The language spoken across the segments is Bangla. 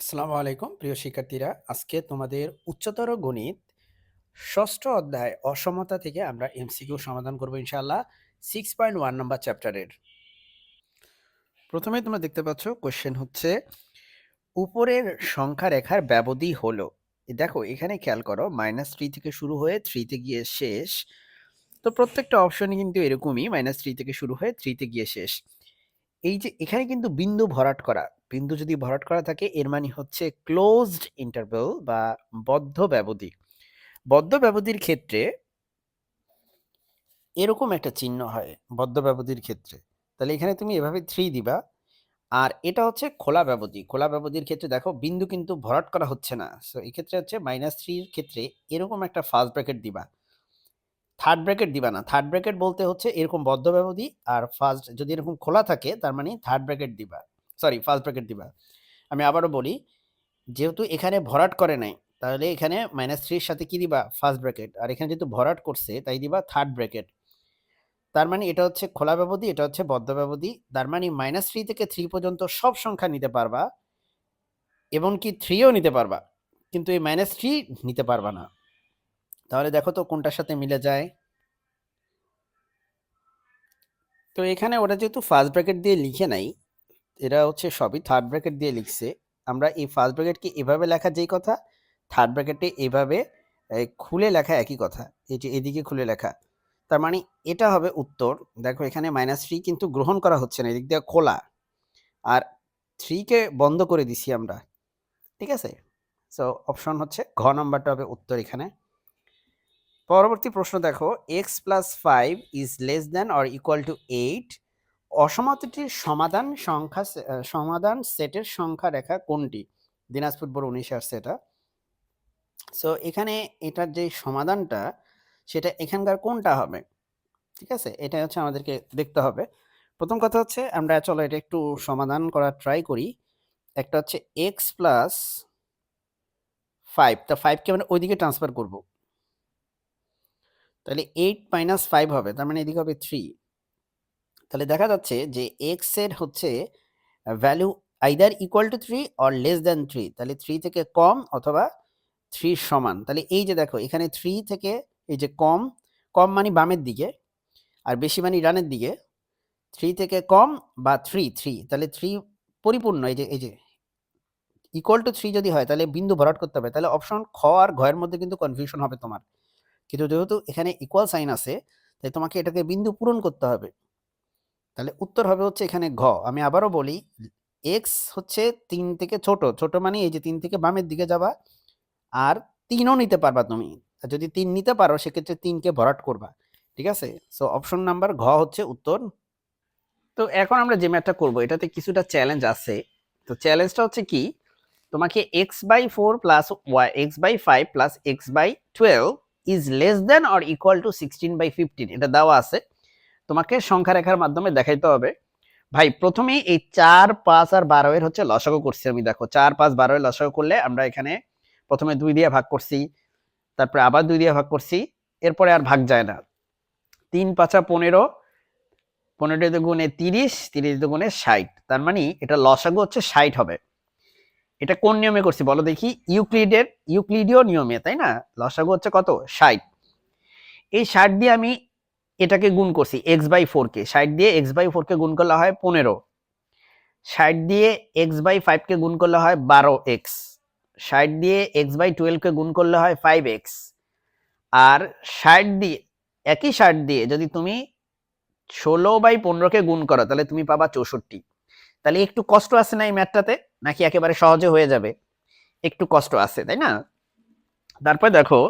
আসসালামু আলাইকুম, প্রিয় শিক্ষার্থীরা। আজকে তোমাদের উচ্চতর গণিত ষষ্ঠ অধ্যায় অসমতা থেকে আমরা এমসিকিউ সমাধান করব ইনশাআল্লাহ সিক্স পয়েন্ট ওয়ান নম্বর চ্যাপ্টারের প্রথমে তোমরা দেখতে পাচ্ছ কোশ্চেন হচ্ছে, উপরের সংখ্যা রেখার ব্যবধি হলো। দেখো, এখানে খেয়াল করো মাইনাস থ্রি থেকে শুরু হয়ে থ্রিতে গিয়ে শেষ। তো প্রত্যেকটা অপশনই কিন্তু এরকমই মাইনাস থ্রি থেকে শুরু হয়ে থ্রিতে গিয়ে শেষ। এই যে, এখানে কিন্তু বিন্দু ভরাট করা বিন্দু যদি ভরাট করা থাকে, এর মানে হচ্ছে ক্লোজড ইন্টারভেল বা বদ্ধ ব্যবধি। বদ্ধ ব্যবধির ক্ষেত্রে এরকম একটা চিহ্ন হয়, বদ্ধ ব্যবধির ক্ষেত্রে। তাহলে এখানে তুমি এভাবে থ্রি দিবা। আর এটা হচ্ছে খোলা ব্যবধি। খোলা ব্যবধির ক্ষেত্রে দেখো, বিন্দু কিন্তু ভরাট করা হচ্ছে না। সো এক্ষেত্রে হচ্ছে মাইনাস থ্রির ক্ষেত্রে এরকম একটা ফার্স্ট ব্র্যাকেট দিবা। থার্ড ব্র্যাকেট দিবা না। থার্ড ব্র্যাকেট বলতে হচ্ছে এরকম বদ্ধ ব্যবধি আর ফার্স্ট যদি এরকম খোলা থাকে, তার মানে থার্ড ব্র্যাকেট দিবা। সরি ফার্স্ট ব্র্যাকেট দিবা। আমি আবারও বলি, যেহেতু এখানে ভরাট করে নাই, তাহলে এখানে মাইনাস থ্রির সাথে কী দিবা? ফার্স্ট ব্র্যাকেট আর এখানে যেহেতু ভরাট করছে, তাই দিবা থার্ড ব্র্যাকেট তার মানে এটা হচ্ছে খোলা ব্যবধি, এটা হচ্ছে বদ্ধ ব্যবধি। তার মানে মাইনাস থ্রি থেকে থ্রি পর্যন্ত সব সংখ্যা নিতে পারবা, এবং কি থ্রিও নিতে পারবা, কিন্তু এই মাইনাস থ্রি নিতে পারবা না। তাহলে দেখো তো কোনটার সাথে মিলে যায়। তো এখানে ওরা যেহেতু ফার্স্ট ব্র্যাকেট দিয়ে লিখে নাই এরা হচ্ছে সবই থার্ড ব্র্যাকেট দিয়ে লিখছে। আমরা এই ফার্স্ট ব্র্যাকেটকে এভাবে লেখা যেই কথা থার্ড ব্র্যাকেটে এভাবে খুলে লেখা একই কথা, এই যে এদিকে খুলে লেখা। তার মানে এটা হবে উত্তর। দেখো এখানে মাইনাস থ্রি কিন্তু গ্রহণ করা হচ্ছে না, এদিক দিয়ে খোলা। আর থ্রিকে বন্ধ করে দিছি আমরা, ঠিক আছে? সো অপশন হচ্ছে ঘ নাম্বারটা হবে উত্তর এখানে। পরবর্তী প্রশ্ন দেখো x plus five is less than or equal to eight অসমতাটির সমাধান সংখ্যা সমাধান সেটের সংখ্যা রেখা কোনটি? দিনাজপুর বোর্ড উনিশে আসছে এটা। সো এখানে এটার যে সমাধানটা, সেটা এখানকার কোনটা হবে? ঠিক আছে? এটা হচ্ছে আমাদেরকে দেখতে হবে। প্রথম কথা হচ্ছে, আমরা চলো এটা একটু সমাধান করার ট্রাই করি। একটা হচ্ছে এক্স প্লাস ফাইভ তা ফাইভকে আমরা ওইদিকে ট্রান্সফার করব। তাহলে এইট মাইনাস ফাইভ হবে, তার মানে এদিকে হবে থ্রি তাহলে দেখা যাচ্ছে যে এক্সের হচ্ছে value either equal to three or less than three তাহলে থ্রি থেকে কম অথবা থ্রি সমান। তাহলে এই যে দেখো, এখানে থ্রি থেকে এই যে কম কম মানে বামের দিকে আর বেশি মানে ডানের দিকে। থ্রি থেকে কম বা থ্রি থ্রি তাহলে থ্রি পরিপূর্ণ, এই যে এই যে ইকুয়াল টু থ্রি যদি হয়, তাহলে বিন্দু ভরাট করতে হবে। তাহলে অপশন খ আর ঘয়ের মধ্যে কিন্তু কনফিউশন হবে তোমার। কিন্তু যেহেতু এখানে ইকুয়াল সাইন আছে, তাই তোমাকে এটাকে বিন্দু পূরণ করতে হবে। তাহলে উত্তর হবে হচ্ছে এখানে ঘ। আমি আবারও বলি এক্স হচ্ছে তিন থেকে ছোট। ছোট মানে এই যে তিন থেকে বামের দিকে যাবা, আর তিনও নিতে পারবা তুমি। যদি তিন নিতে পারো, সেক্ষেত্রে তিনকে ভরাট করবা। ঠিক আছে? সো অপশন নাম্বার ঘ হচ্ছে উত্তর। তো এখন আমরা যে ম্যাথটা করব, এটাতে কিছুটা চ্যালেঞ্জ আছে। তো চ্যালেঞ্জটা হচ্ছে কি, তোমাকে x by four plus y x by five plus x by twelve is less than or equal to sixteen by fifteen এটা দেওয়া আছে। তোমাকে সংখ্যা রেখার মাধ্যমে দেখাইতে হবে। ভাই, প্রথমেই এই চার, পাঁচ আর বারো এর হচ্ছে লসাগু করছি আমি, দেখো। চার, পাঁচ, বারো এর লসাগু করলে আমরা এখানে প্রথমে দুই দিয়ে ভাগ করছি, তারপরে আবার দুই দিয়ে ভাগ করছি, এরপরে আর ভাগ যায় না। তিন, পাঁচা পনেরো পনেরো দুগুণে তিরিশ তিরিশ দুগুণে ষাট, তার মানে এটা লসাগু হচ্ছে ষাট হবে। এটা কোন নিয়মে করছি বলো দেখি? ইউক্লিডের, ইউক্লিডীয় নিয়মে, তাই না? লসাগু হচ্ছে কত? ষাট। এই ষাট দিয়ে আমি এটাকে গুণ করছি এক্স বাই ফোর কে। ষাট দিয়ে এক্স বাই ফোর কে গুণ করলে হয় পনেরো। ষাট দিয়ে এক্স বাই ফাইভ কে গুণ করলে হয় বারো এক্স ষাট দিয়ে এক্স বাই টুয়েলভ কে গুণ করলে হয় ফাইভ এক্স আর ষাট দিয়ে, একই ষাট দিয়ে যদি তুমি ষোলো বাই পনেরোকে গুণ করো, তাহলে তুমি পাবা চৌষট্টি। তাহলে একটু কষ্ট আছে না এই ম্যাথটাতে নাকি একেবারে সহজে হয়ে যাবে? একটু কষ্ট আছে, তাই না? তারপর দেখো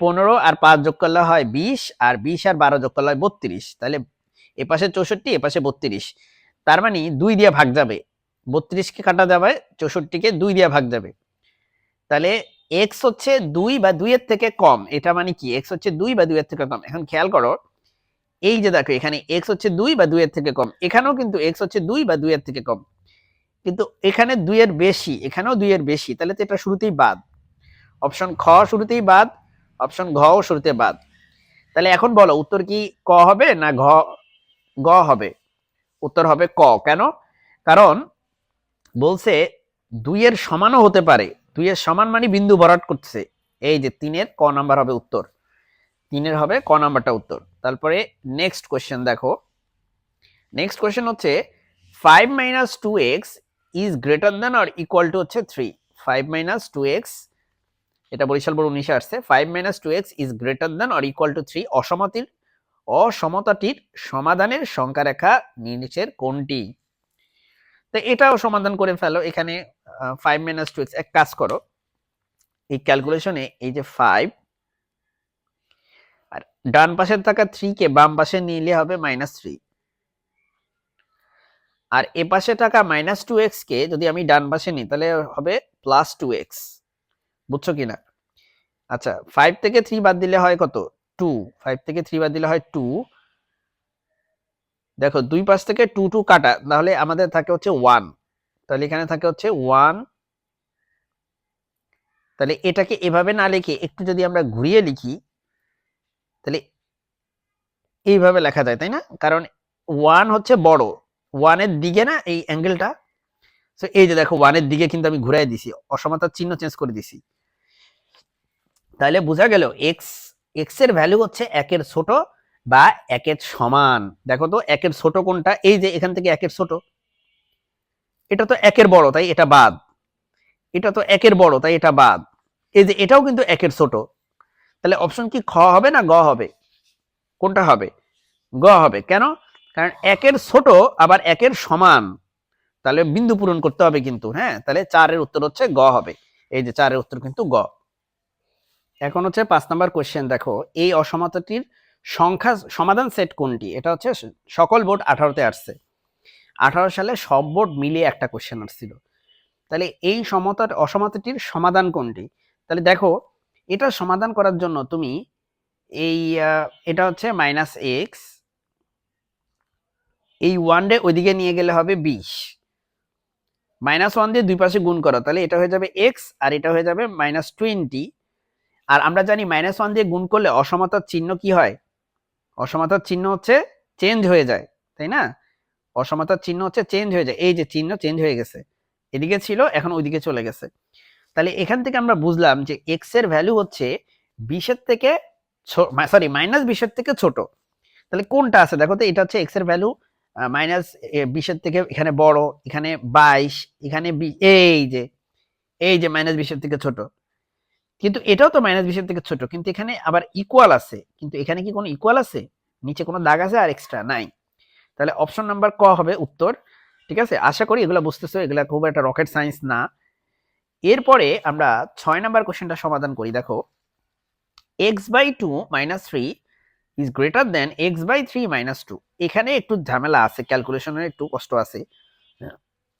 পনেরো আর পাঁচ যোগ করলে হয় বিশ, আর বিশ আর বারো যোগ করলে হয় বত্রিশ। তাহলে এপাশে চৌষট্টি এপাশে বত্রিশ। তার মানে দুই দিয়ে ভাগ যাবে। বত্রিশকে কাটা যাবে, চৌষট্টিকে দুই দিয়ে ভাগ যাবে। তাহলে এক্স হচ্ছে দুই বা দুইয়ের থেকে কম। এটা মানে কি? এক্স হচ্ছে দুই বা দুইয়ের থেকে কম। এখন খেয়াল করো, এই যে দেখো, এখানে এক্স হচ্ছে দুই বা দুইয়ের থেকে কম। এখানেও কিন্তু এক্স হচ্ছে দুই বা দুইয়ের থেকে কম। কিন্তু এখানে দুইয়ের বেশি, এখানেও দুইয়ের বেশি। তাহলে তো এটা শুরুতেই বাদ। অপশন খ শুরুতেই বাদ। অপশন ঘ শুরুতে বাদ। তাহলে এখন বলো, উত্তর কি ক হবে না ঘ, গ হবে? উত্তর হবে ক। কেন? কারণ বলছে দুইয়ের সমানও হতে পারে। দুইয়ের সমান মানে বিন্দু ভরাট করছে এই যে তিনের ক নাম্বার হবে উত্তর। তিনের হবে ক নাম্বারটা উত্তর। তারপরে নেক্সট কোয়েশ্চেন দেখো। নেক্সট কোয়েশ্চেন হচ্ছে five minus two x is greater than or equal to হচ্ছে three five minus two x এটা বরিশাল বড় উনিশে আসছে। Five minus two x is greater than or equal to three অসমতির, অসমতাটির সমাধানের সংখ্যা রেখা নিচের কোনটি? তো এটাও সমাধান করে ফেলো। এখানে ফাইভ মাইনাস টু এক্স এক কাজ করো। এই ক্যালকুলেশনে এই যে ফাইভ আর ডান পাশে থাকা থ্রি কে বাম পাশে নিলে হবে মাইনাস থ্রি আর এ পাশে থাকা মাইনাস টু এক্স কে যদি আমি ডান পাশে নিই, তাহলে হবে প্লাস টু এক্স বুঝছ কিনা? আচ্ছা ফাইভ থেকে থ্রি বাদ দিলে হয় কত? টু ফাইভ থেকে থ্রি বাদ দিলে হয় টু দেখো, দুই পাশ থেকে টু টু কাটা, তাহলে আমাদের থাকে হচ্ছে ওয়ান তাহলে এখানে থাকে হচ্ছে ওয়ান তাহলে এটাকে এভাবে না লিখে একটু যদি আমরা ঘুরিয়ে লিখি, তাহলে এইভাবে লেখা যায়, তাই না? কারণ ওয়ান হচ্ছে বড়। ওয়ানের দিকে না, এই অ্যাঙ্গেলটা তো এই যে দেখো ওয়ানের দিকে কিন্তু আমি ঘুরাই দিছি। অসমতার চিহ্ন চেঞ্জ করে দিছি। তাহলে বোঝা গেল এক্স এক্সের ভ্যালু হচ্ছে একের ছোট বা একের সমান। দেখো তো, একের ছোট কোনটা? এই যে এখান থেকে একের ছোট। এটা তো একের বড়, তাই এটা বাদ। এটা তো একের বড়, তাই এটা বাদ। এই যে এটাও কিন্তু একের ছোট। তাহলে অপশন কি খ হবে না গ হবে? কোনটা হবে? গ হবে। কেন? কারণ একের ছোট আবার একের সমান। তাহলে বিন্দু পূরণ করতে হবে কিন্তু হ্যাঁ? তাহলে চারের উত্তর হচ্ছে গ হবে। এই যে চারের উত্তর কিন্তু গ। এখন হচ্ছে পাঁচ নাম্বার কোয়েশ্চেন দেখো, এই অসমতাটির সংখ্যা সমাধান সেট কোনটি? এটা হচ্ছে সকল বোর্ড আঠারোতে আসছে। আঠারো সালে সব বোর্ড মিলিয়ে একটা কোয়েশ্চেন আসছিল। তাহলে এই সমতার অসমতাটির সমাধান কোনটি? তাহলে দেখো, এটা সমাধান করার জন্য তুমি এই এটা হচ্ছে মাইনাস এক্স এই ওয়ান ডে ওইদিকে নিয়ে গেলে হবে বিশ। মাইনাস ওয়ান দিয়ে দুই পাশে গুণ করো, তাহলে এটা হয়ে যাবে এক্স আর এটা হয়ে যাবে মাইনাস টোয়েন্টি আর আমরা জানি মাইনাস ওয়ান দিয়ে গুণ করলে অসমতার চিহ্ন কি হয়? অসমতার চিহ্ন হচ্ছে চেঞ্জ হয়ে যায়, তাই না? অসমতার চিহ্ন হচ্ছে চেঞ্জ হয়ে যায়, এই যে চিহ্ন চেঞ্জ হয়ে গেছে, এদিকে ছিল, এখন ওইদিকে চলে গেছে। তাহলে এখান থেকে আমরা বুঝলাম যে এক্সের ভ্যালু হচ্ছে বিশের থেকে সরি মাইনাস বিশের থেকে ছোট। তাহলে কোনটা আছে? দেখো তো, এটা হচ্ছে এক্সের ভ্যালু মাইনাস বিশের থেকে এখানে বড়, এখানে বাইশ, এখানে এই যে এই যে মাইনাস বিশের থেকে ছোট। কিন্তু এটাও তো মাইনাস বিশের থেকে ছোট। কিন্তু এখানে আবার ইকুয়াল আছে। কিন্তু এখানে কি কোনো ইকুয়াল আছে? নিচে কোনো দাগ আছে আর এক্সট্রা নাই। তাহলে অপশন নাম্বার ক হবে? উত্তর। ঠিক আছে? আশা করি এগুলো বুঝতেছো। এগুলো খুব একটা রকেট সায়েন্স না। এরপরে আমরা ছয় নাম্বার কোশ্চেনটা সমাধান করি। দেখো x by two minus three is greater than x by three minus two এখানে একটু ঝামেলা আছে। ক্যালকুলেশনের একটু কষ্ট আছে।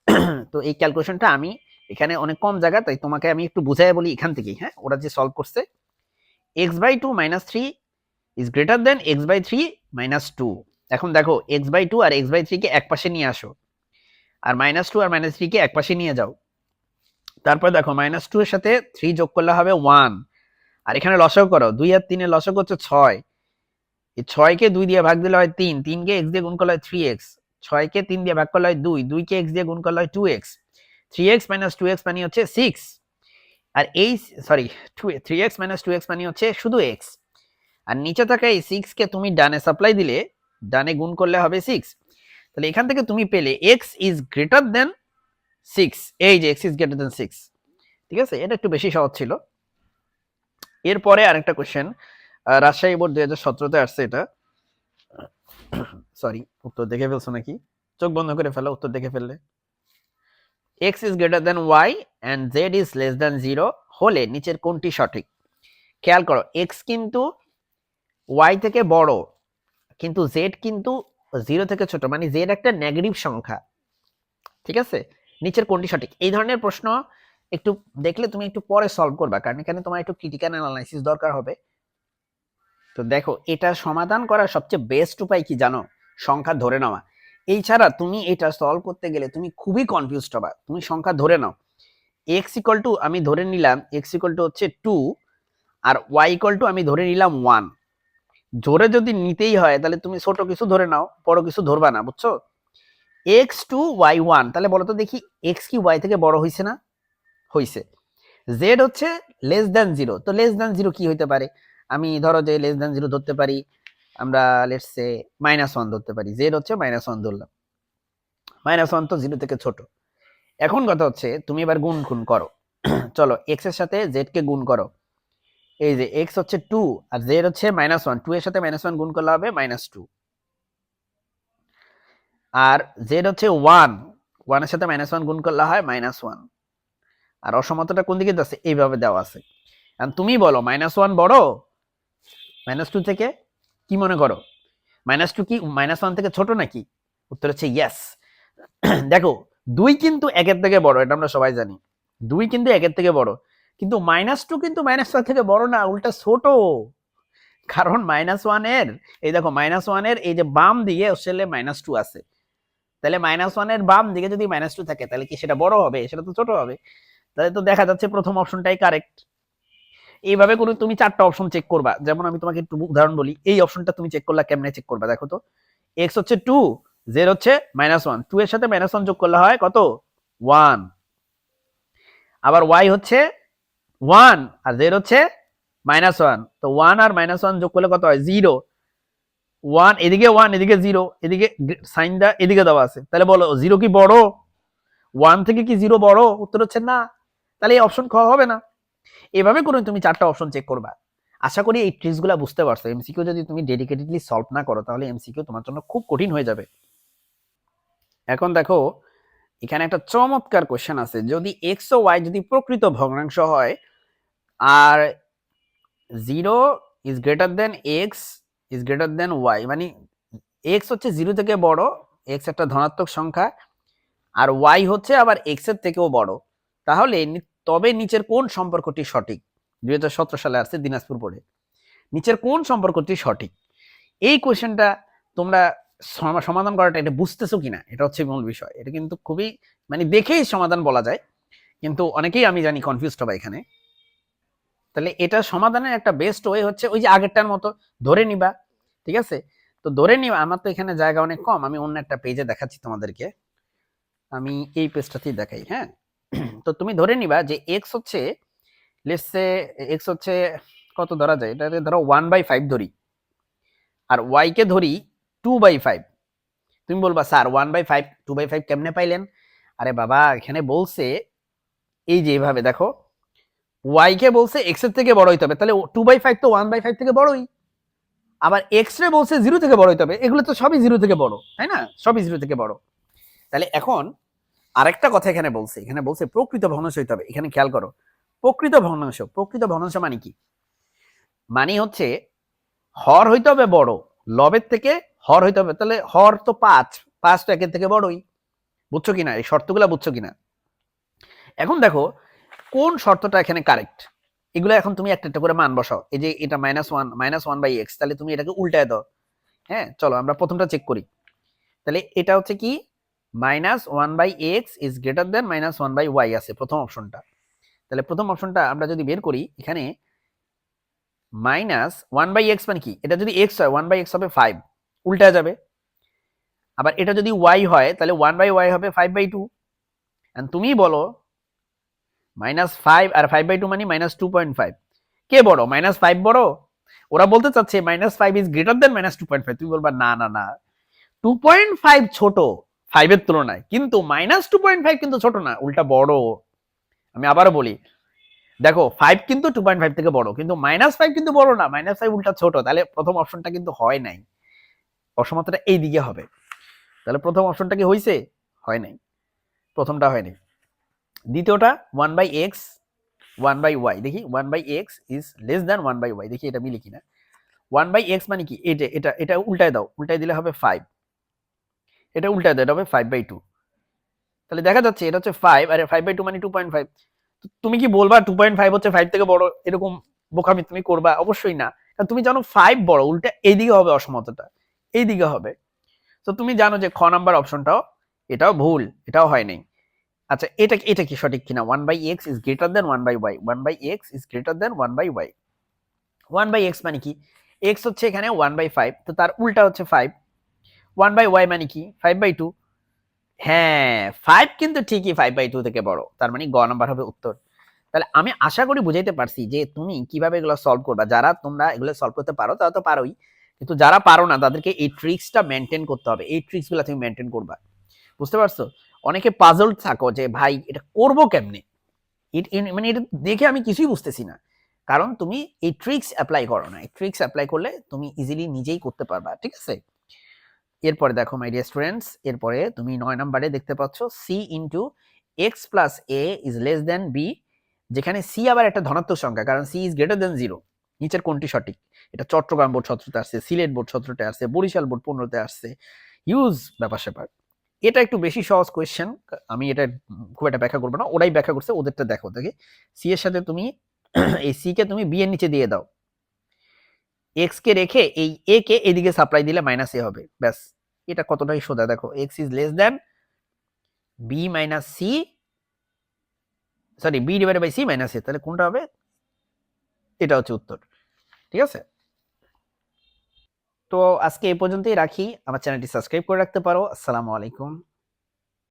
তো এই ক্যালকুলেশনটা আমি এখানে অনেক কম জায়গা, তাই তোমাকে আমি একটু বুঝাই বলি এখান থেকেই হ্যাঁ? ওরা যে সলভ করছে x by two minus three is greater than x by three minus two এখন দেখো এক্স বাই টু আর এক্স বাই থ্রিকে এক পাশে নিয়ে আসো, আর মাইনাস টু আর মাইনাস থ্রিকে এক পাশে নিয়ে যাও। তারপর দেখো মাইনাস টু এর সাথে থ্রি যোগ করলে হবে ওয়ান আর এখানে লসক করো, দুই আর তিনের লসক হচ্ছে ছয়। এই ছয়কে দুই দিয়ে ভাগ দিলে হয় তিন, তিনকে এক্স দিয়ে গুণ করলে হয় থ্রি এক্স ছয়কে তিন দিয়ে ভাগ করলে হয় দুই, দুইকে এক্স দিয়ে গুণ করলে হয় two x three x minus two x মানে হচ্ছে সিক্স আর এই sorry two three x minus two x মানে হচ্ছে শুধু এক্স আর নিচে থাকা এই সিক্সকে তুমি ডানে সাপ্লাই দিলে, ডানে গুণ করলে হবে সিক্স তাহলে এখান থেকে তুমি পেলে x is greater than six এই যে x is greater than six ঠিক আছে? এটা একটু বেশি সহজ ছিল। এরপরে আরেকটা কোশ্চেন রাজশাহী বোর্ড দুই হাজার সতেরোতে আসছে এটা। সরি উত্তর দেখে ফেলছো নাকি? চোখ বন্ধ করে ফেলো, উত্তর দেখে ফেললে। X is greater than y and z is less than zero হলে নিচের কোনটি সঠিক? খেয়াল করো এক্স কিন্তু ওয়াই থেকে বড়, কিন্তু জেড কিন্তু জিরো থেকে ছোট মানে জেড একটা নেগেটিভ সংখ্যা, ঠিক আছে? নিচের কোনটি সঠিক? এই ধরনের প্রশ্ন একটু দেখলে তুমি একটু পরে সলভ করবা, কারণ এখানে তোমার একটু ক্রিটিক্যাল অ্যানালাইসিস দরকার হবে। তো দেখো, এটা সমাধান করার সবচেয়ে বেস্ট উপায় কি জানো? সংখ্যা ধরে নেওয়া। এই ছাড়া তুমি এটা সলভ করতে গেলে তুমি খুবই কনফিউজড হবা। তুমি সংখ্যা ধরে নাও। এক্স ইকুয়াল টু আমি ধরে নিলাম এক্স ইকুয়াল টু হচ্ছে টু আর ওয়াই ইকুয়াল টু আমি ধরে নিলাম ওয়ান জোরে যদি নিতেই হয়, তাহলে তুমি ছোট কিছু ধরে নাও, বড় কিছু ধরবা না, বুঝছ? এক্স টু ওয়াই ওয়ান তাহলে বলো তো দেখি এক্স কি ওয়াই থেকে বড় হয়েছে না? হয়েছে জেড হচ্ছে লেস দ্যান জিরো তো লেস দ্যান জিরো কি হইতে পারে? আমি ধরো যে লেস দ্যান জিরো ধরতে পারি আমরা লেটস সে মাইনাস ওয়ান ধরতে পারি। জেড হচ্ছে মাইনাস ওয়ান ধরলাম। মাইনাস ওয়ান তো জিরো থেকে ছোট। এখন কথা হচ্ছে, তুমি এবার গুণ গুণ করো। চলো এক্সের সাথে জেড কে গুণ করো। এই যে এক্স হচ্ছে টু আর জেড হচ্ছে মাইনাস ওয়ান টু এর সাথে মাইনাস ওয়ান গুণ করলে হবে মাইনাস টু আর জেড হচ্ছে ওয়ান ওয়ানের সাথে মাইনাস ওয়ান গুণ করলে হয় মাইনাস ওয়ান আর অসমতাটা কোন দিকে যাচ্ছে? এইভাবে দেওয়া আছে। তুমি বলো মাইনাস ওয়ান বড়? মাইনাস টু থেকে? কি মনে করো? মাইনাস টু কি? মাইনাস ওয়ান থেকে ছোট নাকি? উত্তর হচ্ছে ইয়েস দেখো, দুই কিন্তু একের থেকে বড়, এটা আমরা সবাই জানি। দুই কিন্তু একের থেকে বড়। কিন্তু মাইনাস টু কিন্তু মাইনাস ওয়ান থেকে বড় না, উল্টা ছোট। কারণ মাইনাস ওয়ানের এই দেখো মাইনাস ওয়ানের এই যে বাম দিকে আসলে মাইনাস টু আছে। তাহলে মাইনাস ওয়ানের বাম দিকে যদি মাইনাস টু থাকে, তাহলে কি সেটা বড় হবে? সেটা তো ছোট হবে। তাহলে তো দেখা যাচ্ছে প্রথম অপশনটাই কারেক্ট এইভাবে করে তুমি চারটা অপশন চেক করবা। যেমন আমি তোমাকে একটু উদাহরণ বলি, এই অপশনটা তুমি চেক করলা, কেমনে চেক করবা? দেখো তো এক্স হচ্ছে টু জেড হচ্ছে মাইনাস ওয়ান টু এর সাথে মাইনাস ওয়ান যোগ করলে হয় কত? ওয়ান আবার ওয়াই হচ্ছে ওয়ান আর জেড হচ্ছে মাইনাস ওয়ান তো ওয়ান আর মাইনাস ওয়ান যোগ করলে কত হয়? জিরো ওয়ান এদিকে ওয়ান এদিকে জিরো এদিকে সাইন দা, এদিকে দেওয়া আছে। তাহলে বলো জিরো কি বড়? ওয়ান থেকে কি জিরো বড়? উত্তর হচ্ছে না। তাহলে এই অপশন খাওয়া হবে না। এভাবে করে তুমি চারটা অপশন চেক করবা। আশা করি এই ট্রিক্সগুলো বুঝতে পারছ। এমসিকিউ যদি তুমি ডেডিকেটেডলি সলভ না করো, তাহলে এমসিকিউ তোমার জন্য খুব কঠিন হয়ে যাবে। এখন দেখো, এখানে একটা চমৎকার কোশ্চেন আছে। যদি এক্স ও ওয়াই যদি প্রকৃত ভগ্নাংশ হয়, আর zero is greater than x is greater than y মানে এক্স হচ্ছে জিরো থেকে বড় এক্স একটা ধনাত্মক সংখ্যা, আর ওয়াই হচ্ছে আবার এক্সের থেকেও বড়। তাহলে তবে নিচের কোন সম্পর্কটি সঠিক? দুই হাজার সতেরো সালে আসছে দিনাজপুর পড়ে নিচের কোন সম্পর্কটি সঠিক? এই কোশ্চেনটা তোমরা সম- সমাধান করাটা এটা বুঝতেছো কিনা? এটা হচ্ছে মূল বিষয়। এটা কিন্তু খুবই মানে দেখেই সমাধান বলা যায়। কিন্তু অনেকেই আমি জানি কনফিউজড হবে এখানে। তাহলে এটা সমাধানের একটা বেস্ট ওয়ে হচ্ছে ওই যে আগেরটার মতো ধরে নিবা। ঠিক আছে? তো ধরে নিবা আমার তো এখানে জায়গা অনেক কম। আমি অন্য একটা পেজে দেখাচ্ছি তোমাদেরকে। আমি এই পেজটাতেই দেখাই হ্যাঁ? তো তুমি ধরে নিবা যে এক্স হচ্ছে লেটসে এক্স হচ্ছে কত ধরা যায়? এটা ধরো ওয়ান বাই ফাইভ ধরি। আর ওয়াই কে ধরি টু বাই ফাইভ তুমি বলবা, sir one by five two by five কেমনে পাইলেন? আরে বাবা, এখানে বলছে, এই যে এভাবে দেখো ওয়াই কে বলছে এক্সের থেকে বড় হইতে হবে। তাহলে টু বাই ফাইভ তো ওয়ান বাই ফাইভ থেকে বড়ই। আবার এক্স রে বলছে জিরো থেকে বড় হইতে হবে। এগুলো তো সবই জিরো থেকে বড়, তাই না? সবই জিরো থেকে বড়। তাহলে এখন আরেকটা কথা এখানে বলছে এখানে বলছে প্রকৃত ভগ্নাংশ হইতে হবে। এখানে খেয়াল করো, প্রকৃত ভগ্নাংশ প্রকৃত ভগ্নাংশ মানে কি? মানে হচ্ছে হর হইতে হবে বড়, লবের থেকে হর হইতে হবে। তাহলে হর তো পাঁচ পাঁচ তো একের থেকে বড়ই। বুঝছ কিনা? এই শর্তগুলা বুঝছ কিনা? এখন দেখো, কোন শর্তটা এখানে কারেক্ট এগুলো এখন তুমি একটা একটা করে মান বসাও। এই যে এটা minus one minus one by x তাহলে তুমি এটাকে উল্টায় দাও। হ্যাঁ চলো আমরা প্রথমটা চেক করি। তাহলে এটা হচ্ছে কি? Minus one by x is greater than minus one by y আছে প্রথম অপশনটা। তাহলে প্রথম অপশনটা আমরা যদি বের করি, এখানে মাইনাস ওয়ান বাই এক্স মানে কি? এটা যদি এক্স হয়, ওয়ান বাই এক্স হবে ফাইভ, উল্টা যাবে। আবার এটা যদি ওয়াই হয়, তাহলে ওয়ান বাই ওয়াই হবে ফাইভ বাই টু। অ্যান্ড তুমি বলো, মাইনাস ফাইভ আর ফাইভ বাই টু মানে মাইনাস টু পয়েন্ট ফাইভ। কে বড়? মাইনাস ফাইভ বড়? ওরা বলতে চাচ্ছে minus five is greater than minus two point five. তুমি বলবা, না না না। টু পয়েন্ট ফাইভ ছোট ফাইভের তুলনায়। কিন্তু মাইনাস টু পয়েন্ট ফাইভ কিন্তু ছোট না, উল্টা বড়। আমি আবারও বলি, দেখো ফাইভ কিন্তু টু পয়েন্ট ফাইভ থেকে বড়, কিন্তু মাইনাস ফাইভ কিন্তু বড় না মাইনাস ফাইভ উল্টা ছোট। তাহলে প্রথম অপশনটা কিন্তু হয় নাই। অসমতাটা এই দিকে হবে। তাহলে প্রথম অপশনটা কি হয়েছে হয় নাই। প্রথমটা হয়নি দ্বিতীয়টা one by x one by y দেখি one by x is less than one by y দেখি, এটা মিলে কিনা ওয়ান বাই এক্স মানে কি? এটা এটা এটা উল্টায় দাও। উল্টায় দিলে হবে ফাইভ এটা উল্টা দাও এটা হবে ফাইভ বাই টু তাহলে দেখা যাচ্ছে এটা হচ্ছে ফাইভ আর ফাইভ বাই টু মানে টু পয়েন্ট ফাইভ তুমি কি বলবা টু পয়েন্ট ফাইভ হচ্ছে ফাইভ থেকে বড়? এরকম বোকামি তুমি করবা? অবশ্যই না। কারণ তুমি জানো ফাইভ বড়, উল্টা এইদিকে হবে অসমতাটা। এইদিকে হবে। তো তুমি জানো যে খ নাম্বার অপশনটাও, এটাও ভুল, এটাও হয় নাই। আচ্ছা এটা এটা কি সঠিক কিনা? One by x is greater than one by y one by x is greater than one by y one by x মানে কি? এক্স হচ্ছে এখানে ওয়ান বাই ফাইভ তো তার উল্টা হচ্ছে ফাইভ ওয়ান বাই ওয়াই মানে কি? ফাইভ বাই টু হ্যাঁ ফাইভ কিন্তু ঠিকই ফাইভ বাই টু থেকে বড়। তার মানে গ নাম্বার হবে উত্তর। তাহলে আমি আশা করি বুঝাইতে পারছি যে তুমি কীভাবে এগুলো সলভ করবা। যারা তোমরা এগুলো সলভ করতে পারো, তারা তো পারোই। কিন্তু যারা পারো না, তাদেরকে এই ট্রিক্সটা মেনটেন করতে হবে। এই ট্রিক্সগুলো তুমি মেনটেন করবা। বুঝতে পারছ? অনেকে পাজল থাকো যে, ভাই, এটা করব কেমনে? মানে এটা দেখে আমি কিছুই বুঝতেছি না। কারণ তুমি এই ট্রিক্স অ্যাপ্লাই করো না। এই ট্রিক্স অ্যাপ্লাই করলে তুমি ইজিলি নিজেই করতে পারবা। ঠিক আছে? এরপরে দেখো মাই ডিয়ার স্টুডেন্টস এরপরে তুমি নয় নম্বরে দেখতে পাচ্ছ c into x plus a is less than b যেখানে সি আবার একটা ধনাত্মক সংখ্যা, কারণ c is greater than zero নিচের কোনটি সঠিক? এটা চট্টগ্রাম বোর্ড সতেরোতে আসছে, সিলেট বোর্ড সতেরোতে আসছে, বরিশাল বোর্ড পনেরোতে আসছে। ইউজ ব্যাপার স্যাপার। এটা একটু বেশি সহজ কোয়েশ্চেন আমি এটা খুব একটা ব্যাখ্যা করব না, ওরাই ব্যাখ্যা করছে, ওদেরটা দেখো, দেখে। সি এর সাথে তুমি, এই সি কে তুমি বি এর নিচে দিয়ে দাও। এক্স কে রেখে এই এ কে এদিকে সাপ্লাই দিলে মাইনাস এ হবে। ব্যাস, এটা কতটাই সোজা? দেখো x is less than b minus c sorry b divide by c minus a তাহলে কোনটা হবে? এটা হচ্ছে উত্তর, ঠিক আছে? তো আজকে এই পর্যন্তই রাখি। আমার চ্যানেলটি সাবস্ক্রাইব করে রাখতে পারো। আসসালামু আলাইকুম।